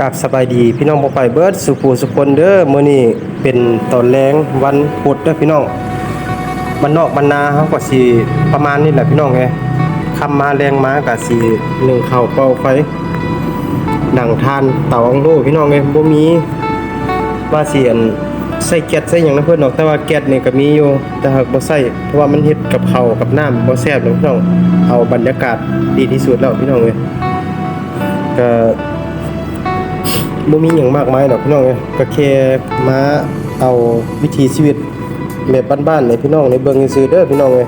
กับสบายดีพี่น้องบ่ไปเบิดสุขูสุคนเด้อมื้อนี้เป็นตอนแรงวันพุธเด้อพี่น้องบ้านนอกบ้านนาเฮาก็สิประมาณนี้แหละพี่น้องเอ้ยค่ำมาแรงมาก็สินึ่งข้าวเป่าไฟดังทานเตาอังโลพี่น้องเอ้ยบ่มีว่าเสิอันใส่แก๊สใส่หยังนะเพิ่นดอกแต่ว่าแก๊สนี่ก็มีอยู่แต่หากบ่ใส่เพราะว่ามันเฮ็ดกับข้าวกับน้ำบ่แซ่บดอกพี่น้องเอาบรรยากาศดีที่สุดแล้วพี่น้องเอ้ยก็ บ่มีหยังมากมายดอกพี่น้องเอ้ยก็แค่มาเอาวิถีชีวิตแบบบ้านๆในพี่น้องในเบิ่งซื่อเด้อพี่น้องเอ้ย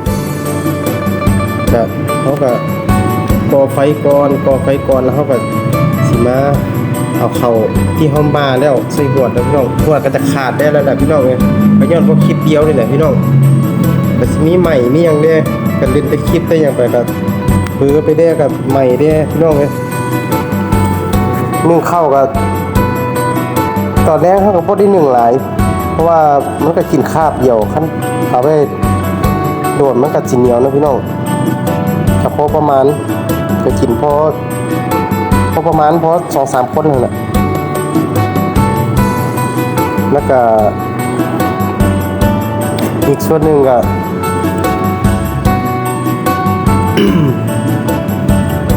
ก็เขาก็ก่อไฟก่อนก่อไฟก่อนแล้วเขาก็สิมาเอาเข้าที่เฮามาแล้วใส่หัวดแล้วพี่น้องหัวก็จะขาดได้แล้วแหละพี่น้องเอ้ยก็ย้อนพวกคลิปเดียวนี่แหละพี่น้องก็สิมีใหม่มีหยังเด้ก็เล่นแต่คลิปแต่หยังไปก็เบือไปได้กับใหม่เด้พี่น้องเอ้ยนึ่งข้าวก็ ตอนแรกเขาก็บ่ได้หนึ่งหลาย เพราะว่ามันก็กินคาบเดียวคันเอาไปโดดมันก็สิเหนียวนะพี่น้องก็พอประมาณก็กินพอพอประมาณพอสองสามคนนั่นแหละแล้วก็อีกส่วนหนึ่งก็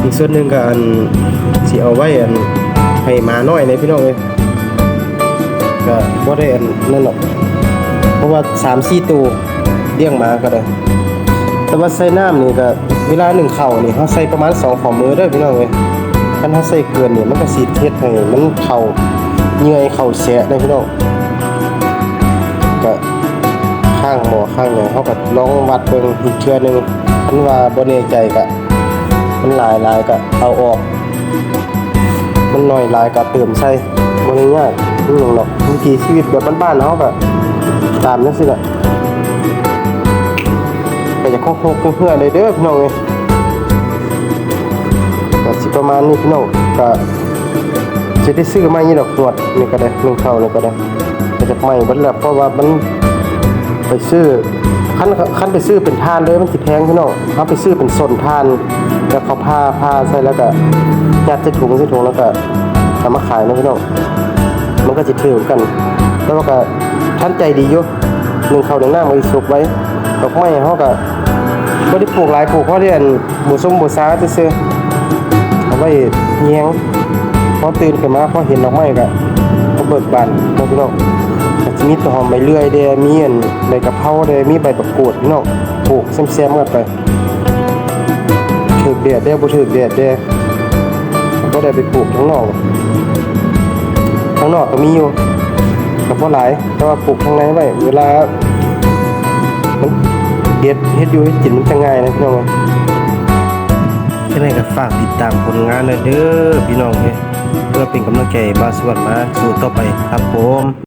อีกส่วนหนึ่งก็อันสิเอาไว้อันให้หมาน้อยในพี่น้องเลย ก็บ่ได้อันนั่นหรอก เพราะว่า3 4ตัวเลี้ยงมาก็ได้ แต่ว่าใส่น้ำนี่ก็เวลาหนึ่งเข่านี่เขาใส่ประมาณ2ฝ่ามือเด้พี่น้องเอ้ยคันเขาใส่เกินนี่มันก็สิเฮ็ดให้มันเข่าเหนื่อยเข่าแสะได้พี่น้องก็ข้างหมอข้างหยังเขาก็ลองวัดเบิ่งอีกเทื่อหนึงคันว่าบ่แน่ใจก็มันหลายหลายก็เอาออก มันน้อยหลายก็เติมใส่ บ่ได้ยากนี่หยังหรอกวิถีชีวิตแบบบ้านๆเฮาก็ตามนั้นสิล่ะก็จะคงๆเพื่อนๆเลยเด้อพี่น้องเอ้ยก็สิประมาณนี้พี่น้องก็สิได้ซื้อใหม่นี่ดอกตรวจนี่ก็ได้นึ่งเข้านี่ก็ได้ก็จะใหม่บิดแล้วเพราะว่ามันไปซื้อคันคันไปซื้อเป็นทานเลยมันสิแพงพี่น้องเอาไปซื้อเป็นส่วนทานแล้วเขาผ้าผ้าใส่แล้วก็ยัดใส่ถุงใส่ถุงแล้วก็ เอามาขายนะพี่น้องมันก็จะถือกันแล้วก็ท่านใจดีอยู่หนึ่งเขาหนึ่งหน้ามันสุกไว้ดอกไม้เขาก็บ่ได้ปลูกหลายปลูกเพราะเรียนบูส้มบูซาซื่อเอาไว้เงี้ยงพอตื่นขึ้นมาพอเห็นดอกไม้ก็ก็เบิกบานนะพี่น้องจะมีตัวหอมใบเลื่อยเด้มีอันใบกะเพราเด้มีใบประกูดพี่น้องปลูกแซมๆกันไปถึกแดดเด้บ่ถึกแดดเด้ ก็ได้ไปปลูกข้างนอกข้างนอกก็มีอยู่แต่พอหลายแต่ว่าปลูกข้างในไว้เวลามันเด็ดเฮ็ดอยู่เฮ็ดกินมันจะง่ายนะพี่น้องแค่นี้ก็ฝากติดตามผลงานเลยเด้อพี่น้องเนี่ยเพื่อเป็นกำลังใจบาสวดมาสู่ต่อไปครับผม